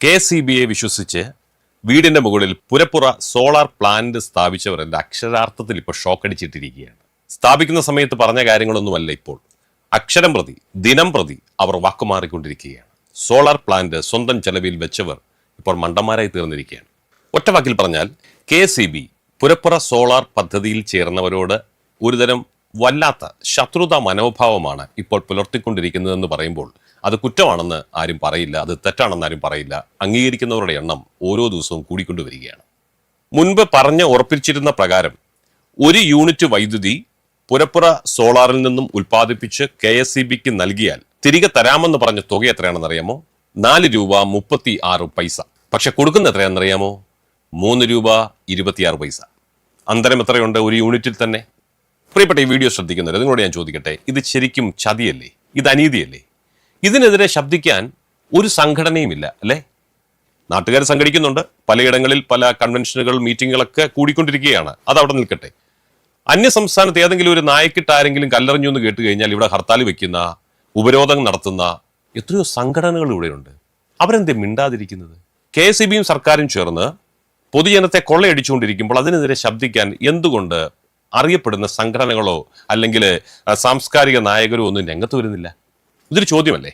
K C B യെ വിശ്വസിച്ച് വീടിന്റെ മുകളിൽ പുരപ്പുറ സോളാർ പ്ലാന്റ് സ്ഥാപിച്ചവരെ അക്ഷരാർത്ഥത്തിൽ ഇപ്പോൾ ഷോക്കടിച്ചിട്ടിരിക്കുകയാണ്. സ്ഥാപിക്കുന്ന സമയത്ത് പറഞ്ഞ കാര്യങ്ങളൊന്നുമല്ല ഇപ്പോൾ. അക്ഷരം പ്രതി ദിനം പ്രതി അവർ വാക്കുമാറിക്കൊണ്ടിരിക്കുകയാണ്. സോളാർ പ്ലാന്റ് സ്വന്തം ചെലവിൽ വെച്ചവർ ഇപ്പോൾ മണ്ടന്മാരായി തീർന്നിരിക്കുകയാണ്. ഒറ്റ വാക്കിൽ പറഞ്ഞാൽ കെ സി ബി പുരപ്പുറ സോളാർ പദ്ധതിയിൽ ചേർന്നവരോട് ഒരുതരം വല്ലാത്ത ശത്രുത മനോഭാവമാണ് ഇപ്പോൾ പുലർത്തിക്കൊണ്ടിരിക്കുന്നതെന്ന് പറയുമ്പോൾ അത് കുറ്റമാണെന്ന് ആരും പറയില്ല അത് തെറ്റാണെന്ന് ആരും പറയില്ല. അംഗീകരിക്കുന്നവരുടെ എണ്ണം ഓരോ ദിവസവും കൂടിക്കൊണ്ടുവരികയാണ് മുൻപ് പറഞ്ഞ് ഉറപ്പിച്ചിരുന്ന പ്രകാരം ഒരു യൂണിറ്റ് വൈദ്യുതി പുരപ്പുറ സോളാറിൽ നിന്നും ഉൽപ്പാദിപ്പിച്ച് കെ എസ് സി ബിക്ക് നൽകിയാൽ തിരികെ തരാമെന്ന് പറഞ്ഞ തുക എത്രയാണെന്നറിയാമോ? നാല് രൂപ മുപ്പത്തി ആറ് പൈസ. പക്ഷെ കൊടുക്കുന്ന എത്രയാണെന്ന് അറിയാമോ മൂന്ന് രൂപ ഇരുപത്തിയാറ് പൈസ. അന്തരം എത്രയുണ്ട്? ഒരു യൂണിറ്റിൽ തന്നെ പ്രിയപ്പെട്ട ഈ വീഡിയോ ശ്രദ്ധിക്കുന്നവർ നിങ്ങളോട് ഞാൻ ചോദിക്കട്ടെ ഇത് ശരിക്കും ചതിയല്ലേ? ഇത് അനീതിയല്ലേ? ഇതിനെതിരെ ശബ്ദിക്കാൻ ഒരു സംഘടനയുമില്ല അല്ലേ? നാട്ടുകാർ സംഘടിക്കുന്നുണ്ട് പലയിടങ്ങളിൽ പല കൺവെൻഷനുകൾ മീറ്റിങ്ങുകളൊക്കെ കൂടിക്കൊണ്ടിരിക്കുകയാണ്. അത് അവിടെ നിൽക്കട്ടെ. അന്യ സംസ്ഥാനത്ത് ഏതെങ്കിലും ഒരു നായക്കിട്ട് ആരെങ്കിലും കല്ലെറിഞ്ഞു എന്ന് കേട്ട് കഴിഞ്ഞാൽ ഇവിടെ ഹർത്താൽ വെക്കുന്ന ഉപരോധം നടത്തുന്ന എത്രയോ സംഘടനകൾ ഇവിടെയുണ്ട്. അവരെന്തേ മിണ്ടാതിരിക്കുന്നത്? കെ എസ് ബിയും സർക്കാരും ചേർന്ന് പൊതുജനത്തെ കൊള്ളയടിച്ചുകൊണ്ടിരിക്കുമ്പോൾ അതിനെതിരെ ശബ്ദിക്കാൻ എന്തുകൊണ്ട് അറിയപ്പെടുന്ന സംഘടനകളോ അല്ലെങ്കിൽ സാംസ്കാരിക നായകരോ ഒന്നും രംഗത്ത് വരുന്നില്ല. ഇതൊരു ചോദ്യമല്ലേ?